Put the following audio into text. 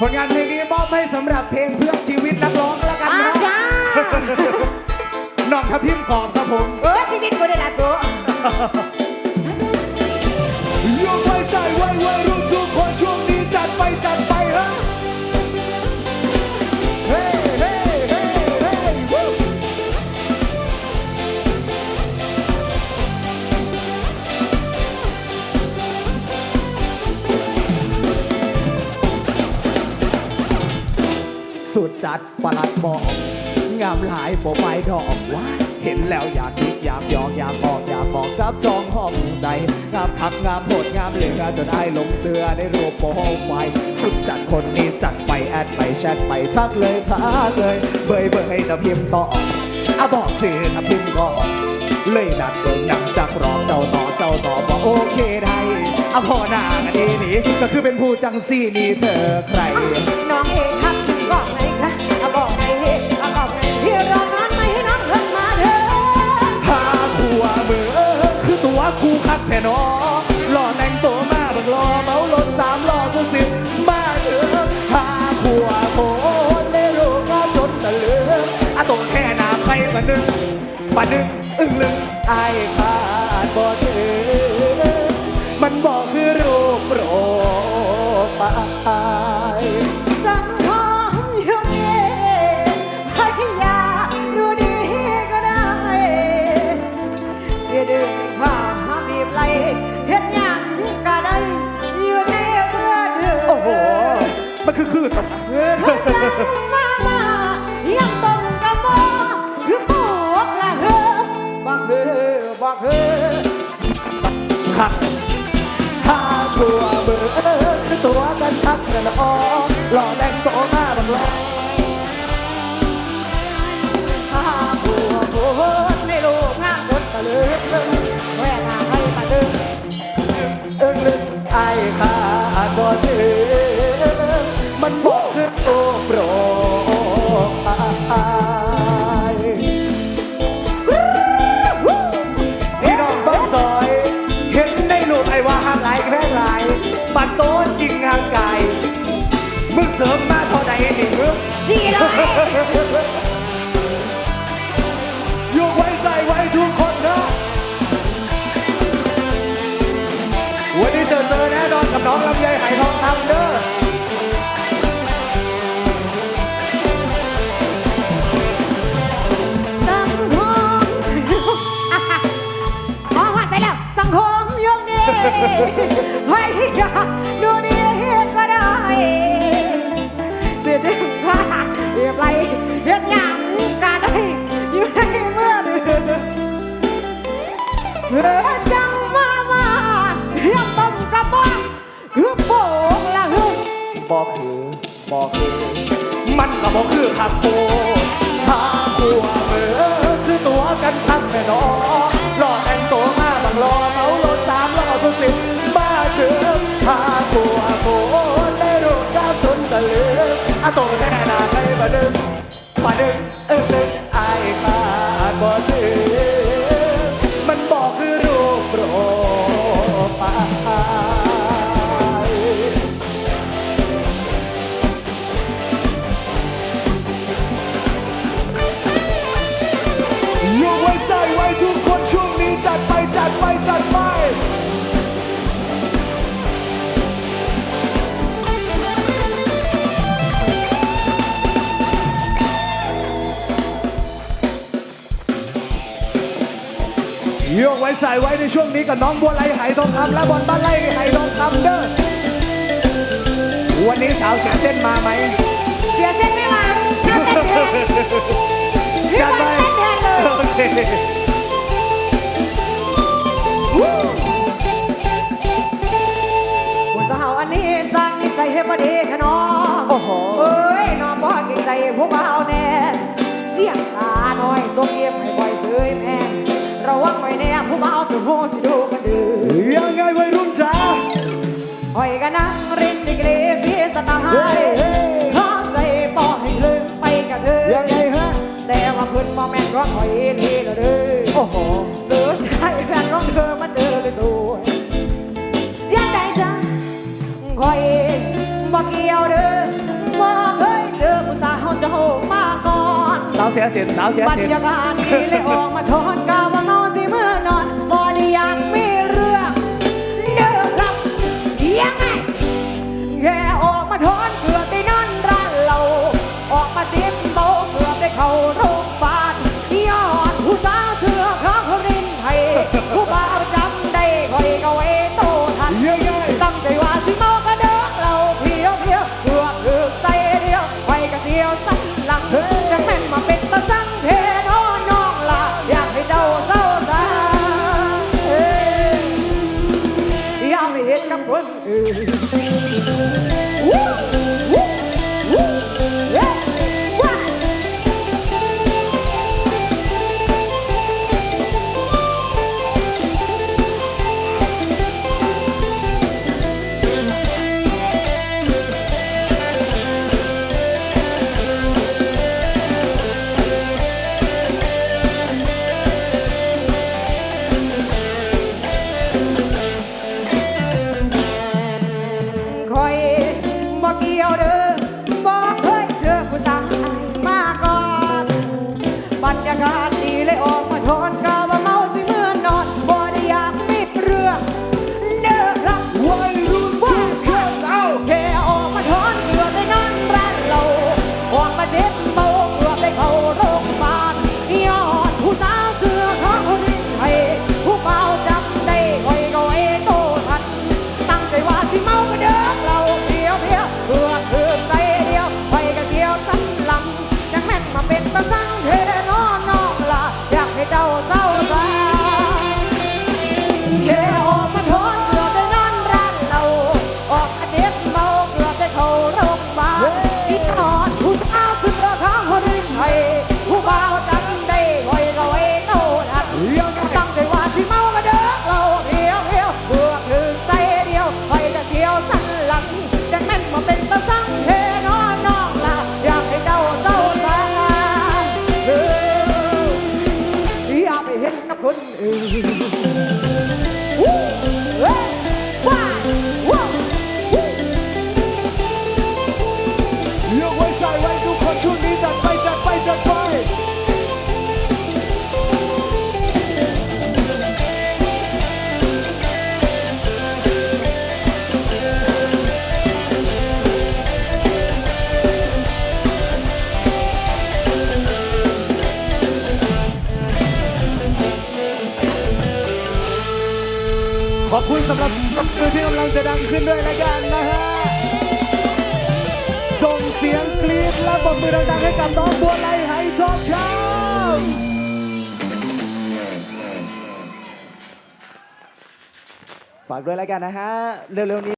ผลงานเพลงนี้มอบให้สำหรับเพลงเพื่อชีวิตนักร้องแล้วกันมานะจ้า น้องทับทิมขอบครับผม เออชีวิตกูได้ละโซยกไว้ใส่ไว้ไว้ สุดจัดประหลัดบอกงามหลายโปรไฟดอกว่า เห็นแล้วอยากคิดอยากยอกอยากบอกอยากบอกจับจองห้องใจงามคักงามโหดงามเหลือจนไอ้ลงเสื้อในรูปโปรไฟล์สุดจัดคนนี้จัดไปแอดไปแชทไปชักเลยชักเลย เบยเบยจะพิมพ์ต่ออะบอกสื่อทำพิมพ์ก่อนเลยนัดเบิ่งหนังจากรอบเจ้าต่อเจ้าต่อบอกโอเคได้อะพอหน้ากันดีนี่ก็คือเป็นผู้จังซี่นี่เธอใครน้อง มานึงอึ้งลึงไอ้ คักหาตัวเบอร์คือตัวกันคักเธอละออหล่อแต่งตัวมาบังรอ กันทักแท่นอหล่อแต่งตัวมาบังรอเมารถสามล้อสุดสิบมาเถือะหาขัวโคได้รูปดาวจนตะลืออะโตแน่นาใครมาดึงมาดึงเอิ้งดึงไอ้ขาดบ่ถือมันบอกคือรูปโปรไฟล์ยกไว้ใส่ไว้ทุกคน ช่วงนี้จัดไปจัดไปจัดไปยกไว้ใส่ไว้ในช่วงนี้กับน้องบัวไลไหทองคำและบอลบ้านไล่ไหทองคำเด้อวันนี้สาวเสียเส้นมาไหมเสียเส้นไม่มาเต้นแทนพี่จัดบไปอลเต้นแทนเลยโอเคางนิสัยให้พอดีแค่นอโอ้โหเอ้ยน้องบอกเก่งใจพวกเราแน่เสียงตาหน่อยส่งเงียบให้บ่อยเสยแม่ระวังไว้แน่ผู้เมาจะโหสิดูก็จือยังไงวัยรุ่นจ๋าคอยก็นั่งรินดิกเลพี่สไตเฮ้ยล์เฮ้ยห้ามใจปอให้ลืมไปกับเธอยังไงฮะแต่ว่าเพื้นบ่แม่นร้องคอยลีละเด้อโอ้โห เสียเสียนสาวเสียเสียน ยากาศดีเลยออกมาทอนกัน กับคนอื่น สำหรับมือที่กำลังจะดังขึ้นด้วยละกันนะฮะ ส่งเสียงกรี๊ดและปรบมือดังๆให้กับน้องบัวไลไหทองครับฝากด้วยแล้กันนะฮะ เร็วๆนี้